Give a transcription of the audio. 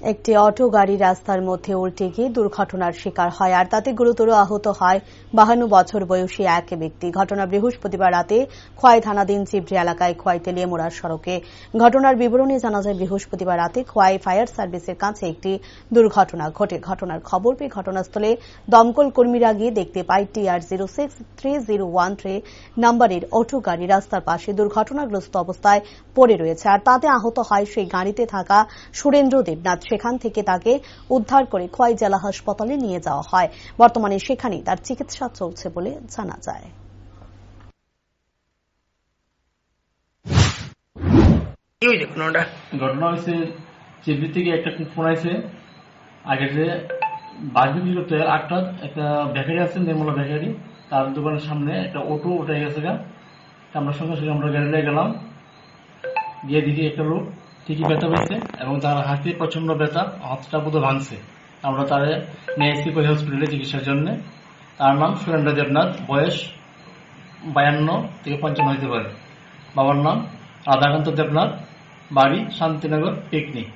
একটি অটো গাড়ি রাস্তার মধ্যে উল্টে গিয়ে দুর্ঘটনার শিকার হয়, আর তাতে গুরুতর আহত হয় বাহান্ন বছর বয়সী এক ব্যক্তি। ঘটনা বৃহস্পতিবার রাতে খোয়াই থানাধীন চিবড়ি এলাকায় খোয়াই তেলিয়ামোড়ার সড়কে। ঘটনার বিবরণী জানা যায়, বৃহস্পতিবার রাতে খোয়াই ফায়ার সার্ভিসের কাছে একটি দুর্ঘটনা ঘটে। ঘটনার খবর পেয়ে ঘটনাস্থলে দমকল কর্মীরা গিয়ে দেখতে পায় T R zero six three zero one three নম্বরের অটো গাড়ি রাস্তার পাশে দুর্ঘটনাগ্রস্ত অবস্থায় পড়ে রয়েছে, আর তাতে আহত হয় সেই গাড়িতে থাকা সুরেন্দ্র দেবনাথ। সেখান থেকে তাকে উদ্ধার করে খোয়াই জেলা হাসপাতালে নিয়ে যাওয়া হয়। বর্তমানে সেখানেই তার চিকিৎসা চলছে বলে জানা যায়। কি হয়েছে ঘটনাটা? ঘটনা হয়েছে থেকে একটা ফোন আছে আগে যে বাস বিক্রি করতে আটটা একটা বেকারি আছে নির্মলা বেকারি। তার দোকানের সামনে একটা অটো উঠে গেছে গা। আমরা সঙ্গে সঙ্গে আমরা গাড়ি নিয়ে গেলাম। গিয়ে দেখি একটা লোক ঠিকই ব্যথা পেয়েছে এবং তার হাতে প্রচণ্ড ব্যথা, হাতটা বোধ ভাঙছে। আমরা তারে নিয়ে এসেছি কোহি হসপিটালে চিকিৎসার জন্য। তার নাম সুরেন্দ্র দেবনাথ, বয়স বায়ান্ন থেকে পঞ্চান্ন হতে পারে। বাবার নাম রাধাকান্ত দেবনাথ, বাড়ি শান্তিনগর, পিকনিক।